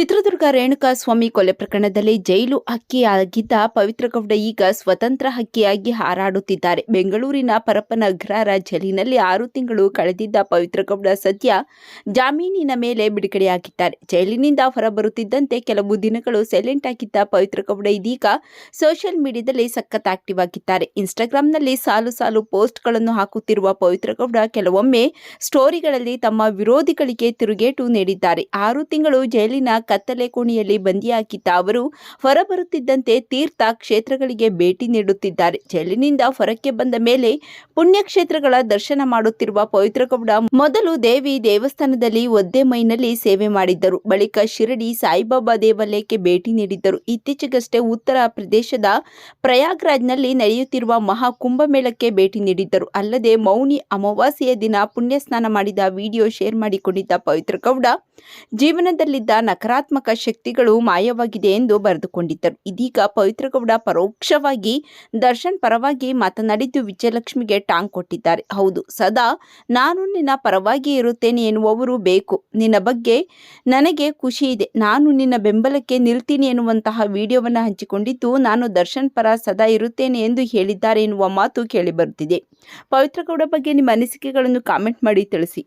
ಚಿತ್ರದುರ್ಗ ರೇಣುಕಾ ಸ್ವಾಮಿ ಕೊಲೆ ಪ್ರಕರಣದಲ್ಲಿ ಜೈಲು ಹಕ್ಕಿಯಾಗಿದ್ದ ಪವಿತ್ರ ಗೌಡ ಈಗ ಸ್ವತಂತ್ರ ಹಕ್ಕಿಯಾಗಿ ಹಾರಾಡುತ್ತಿದ್ದಾರೆ. ಬೆಂಗಳೂರಿನ ಪರಪ್ಪನ ಅಗ್ರಹಾರ ಜೈಲಿನಲ್ಲಿ ಆರು ತಿಂಗಳು ಕಳೆದಿದ್ದ ಪವಿತ್ರ ಗೌಡ ಸದ್ಯ ಜಾಮೀನಿನ ಮೇಲೆ ಬಿಡುಗಡೆಯಾಗಿದ್ದಾರೆ. ಜೈಲಿನಿಂದ ಹೊರಬರುತ್ತಿದ್ದಂತೆ ಕೆಲವು ದಿನಗಳು ಸೈಲೆಂಟ್ ಆಗಿದ್ದ ಪವಿತ್ರ ಗೌಡ ಇದೀಗ ಸೋಷಿಯಲ್ ಮೀಡಿಯಾದಲ್ಲಿ ಸಖತ್ ಆಕ್ಟಿವ್ ಆಗಿದ್ದಾರೆ. ಇನ್ಸ್ಟಾಗ್ರಾಂನಲ್ಲಿ ಸಾಲು ಸಾಲು ಪೋಸ್ಟ್ಗಳನ್ನು ಹಾಕುತ್ತಿರುವ ಪವಿತ್ರ ಗೌಡ ಕೆಲವೊಮ್ಮೆ ಸ್ಟೋರಿಗಳಲ್ಲಿ ತಮ್ಮ ವಿರೋಧಿಗಳಿಗೆ ತಿರುಗೇಟು ನೀಡಿದ್ದಾರೆ. ಆರು ತಿಂಗಳು ಜೈಲಿನ ಕತ್ತಲೆ ಕೋಣೆಯಲ್ಲಿ ಬಂದಿಯಾಗಿದ್ದ ಅವರು, ಹೊರಬರುತ್ತಿದ್ದಂತೆ ತೀರ್ಥ ಕ್ಷೇತ್ರಗಳಿಗೆ ಭೇಟಿ ನೀಡುತ್ತಿದ್ದಾರೆ. ಜೈಲಿನಿಂದ ಹೊರಕ್ಕೆ ಬಂದ ಮೇಲೆ ಪುಣ್ಯಕ್ಷೇತ್ರಗಳ ದರ್ಶನ ಮಾಡುತ್ತಿರುವ ಪವಿತ್ರಗೌಡ ಮೊದಲು ದೇವಿ ದೇವಸ್ಥಾನದಲ್ಲಿ ಒದ್ದೆ ಮೈನಲ್ಲಿ ಸೇವೆ ಮಾಡಿದ್ದರು. ಬಳಿಕ ಶಿರಡಿ ಸಾಯಿಬಾಬಾ ದೇವಾಲಯಕ್ಕೆ ಭೇಟಿ ನೀಡಿದ್ದರು. ಇತ್ತೀಚೆಗಷ್ಟೇ ಉತ್ತರ ಪ್ರದೇಶದ ಪ್ರಯಾಗ್ರಾಜ್ನಲ್ಲಿ ನಡೆಯುತ್ತಿರುವ ಮಹಾ ಕುಂಭಮೇಳಕ್ಕೆ ಭೇಟಿ ನೀಡಿದ್ದರು. ಅಲ್ಲದೆ ಮೌನಿ ಅಮಾವಾಸ್ಯೆಯ ದಿನ ಪುಣ್ಯ ಸ್ನಾನ ಮಾಡಿದ ವಿಡಿಯೋ ಶೇರ್ ಮಾಡಿಕೊಂಡಿದ್ದ ಪವಿತ್ರ ಗೌಡ ಜೀವನದಲ್ಲಿದ್ದ ನಕಾರಾತ್ಮಕ ಶಕ್ತಿಗಳು ಮಾಯವಾಗಿದೆ ಎಂದು ಬರೆದುಕೊಂಡಿದ್ದರು. ಇದೀಗ ಪವಿತ್ರಗೌಡ ಪರೋಕ್ಷವಾಗಿ ದರ್ಶನ್ ಪರವಾಗಿ ಮಾತನಾಡಿದ್ದು ವಿಜಯಲಕ್ಷ್ಮಿಗೆ ಟಾಂಗ್ ಕೊಟ್ಟಿದ್ದಾರೆ. ಹೌದು, ಸದಾ ನಾನು ನಿನ್ನ ಪರವಾಗಿ ಇರುತ್ತೇನೆ ಎನ್ನುವವರು ಬೇಕು. ನಿನ್ನ ಬಗ್ಗೆ ನನಗೆ ಖುಷಿ ಇದೆ. ನಾನು ನಿನ್ನ ಬೆಂಬಲಕ್ಕೆ ನಿಲ್ತೀನಿ ಎನ್ನುವಂತಹ ವಿಡಿಯೋವನ್ನು ಹಂಚಿಕೊಂಡಿದ್ದು ನಾನು ದರ್ಶನ್ ಪರ ಸದಾ ಇರುತ್ತೇನೆ ಎಂದು ಹೇಳಿದ್ದಾರೆ ಎನ್ನುವ ಮಾತು ಕೇಳಿಬರುತ್ತಿದೆ. ಪವಿತ್ರಗೌಡ ಬಗ್ಗೆ ನಿಮ್ಮ ಅನಿಸಿಕೆಗಳನ್ನು ಕಾಮೆಂಟ್ ಮಾಡಿ ತಿಳಿಸಿ.